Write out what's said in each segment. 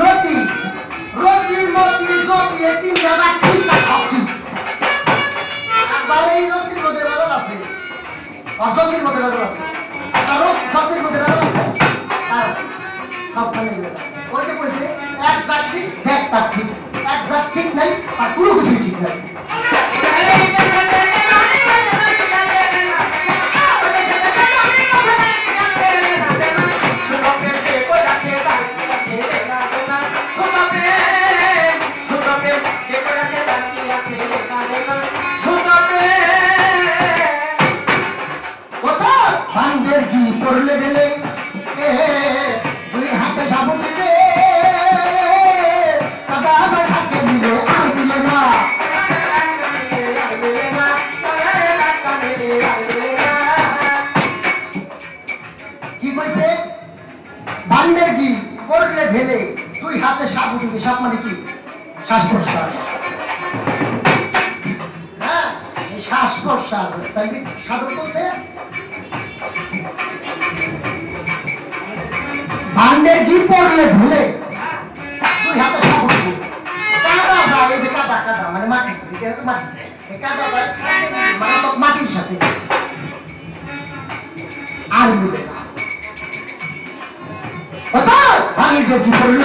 রতি রতি, রতি, মতি, জ্যোতি, এই তিন জায়গা ঠিক। একবার এই রতির মধ্যে বেদন আছে, জ্যোতির মধ্যে বেদন আছে। আর রতি, জ্যোতির মধ্যে বেদন আছে। আর সবখানে। ওই যে কইছে, এক জাত ঠিক, এক তার ঠিক। এক জাত ঠিক নাই, আর কোনো কিছুই ঠিক নাই। দিবি সাপ মানে কি? শ্বাস প্রশ্বাস হ্যাঁ শ্বাস প্রশ্বাস তাই কি? সাধন করছে ভান্ডের কি পড়লে ভুলে মানে মানে মাটির সাথে। আর না। কি পড়লে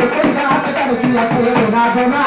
ওই মিলে না।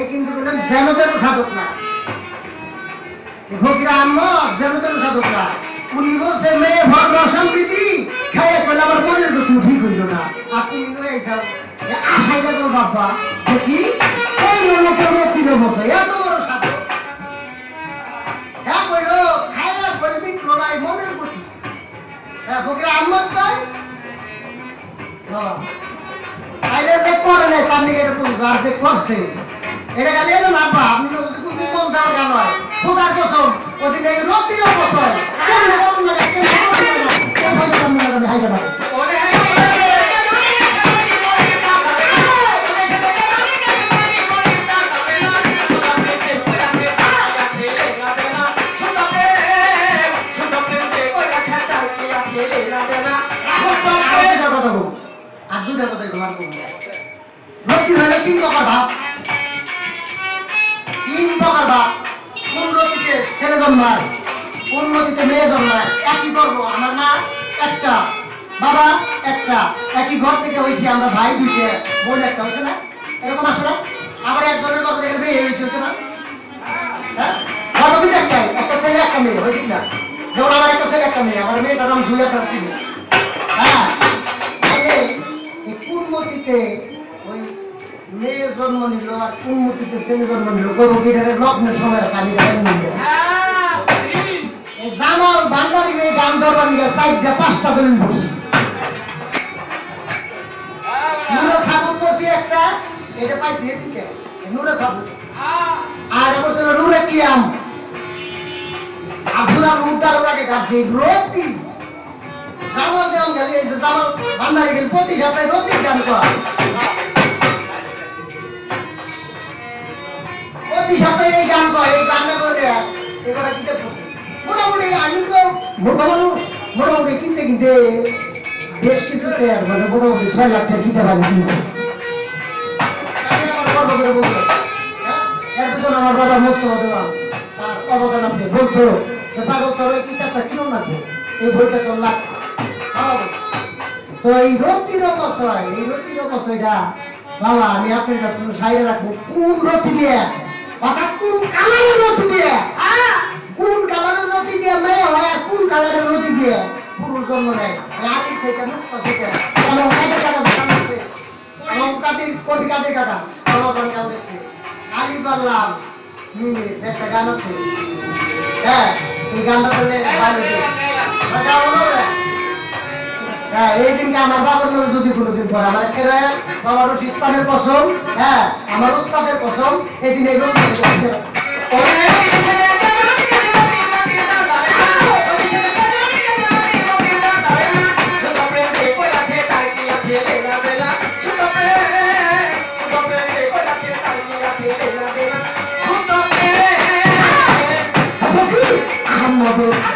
এ কিন্তু বললাম জ্যামতের সাধক না। ফকির আহমদ জ্যামতের সাধক না। মেয়ে ভর সমৃদ্ধি খাইয়ে আমার মনের গতি ঠিক হইল না। আর তুমি লয়ে এ আশাই দেখো বাবা দেখি এই লোকের মতো এত বড় হ্যাঁ কইল খাইলা করবি প্রলয় মনের গতি। ফকির আহমদ কয়? হ্যাঁ। তাইলে যে করে নাই কোন গাছ যে করছে এটা খালি এলো না আব্বা আপনি তো কুকি কোন যাওয়ার গান হয় খোদার কসম ওদিন এই রক্তির অবস্থা কেন বলুন না কেন বলুন ছেলে জন্মায় কোন নদীতে মেয়ে জন্মায়, একই গর্ব, আমার না একটা, বাবা একটা, একই ঘর থেকে হয়েছি আমরা ভাই দুইটে, বোন একটা হচ্ছে না? এরকম আছে না? আবার একজনের গর্ব থেকে মেয়ে হয়েছে হচ্ছে না? হ্যাঁ? গর্ব কিন্তু একটাই, একটা ছেলে, একটা মেয়ে, হয়েছে না যেমন আমার একটা ছেলে, একটা মেয়ে, আমার মেয়েটার নাম জুলিয়া প্রার্থী হ্যাঁ? এই মেয়ে জন্ম নিল আর কুর্মতিতে ছেলে জন্ম নিল। গিটারে লগ্নের সময় আছে, আমি জামাল ভান্ডারি এই গান ধরবার নিয়ে সাইডে পাঁচটা দলিল বসি। নুরে সাবুন একটা, এটা পাইছি এদিকে। নুরে সাবুন আর এটা বলছিল, নুরে কিয়াম আব্দুল্লাহ নুরটার ওটাকে কাটছে রোতি জামাল দেওয়ান গেছে এই যে জামাল ভান্ডারি গেল প্রতি সপ্তাহে রতি গান করা মোটা মানুষ মোটামুটি কিনতে কিনতে বেশ কিছু পেয়ার মানে মোটামুটি ছয় লাখ টাকা কিনতে পারি কিনছে। হ্যাঁ? এর পিছনে আমার বাবা মোস্তফা দেওয়ান তার অবদান আছে। বলতো যে পাগল তোর ওই কিতাবটা না তো, এই বইটা তোর লাখ। তো এই রতির অপচয় এই রতির রাখব। কোন রতি দিয়ে মেয়ে হয় আর কোন কালারের রতি দিয়ে পুরুষ জন্ম নেয় রাতি থেকে মুক্ত থেকে। এবং কাটা দোকান কাদের কোটি কাদের কাটা সমাধান কাল আলি পারলাম একটা গান আছে। হ্যাঁ এই গানটা করলে হ্যাঁ এই দিনকে আমার বাবার নামে যদি কোনোদিন পরে আমার খেলে বাবার ইসলামের কসম হ্যাঁ আমার উস্তাদের কসম এই দিন 한번 더.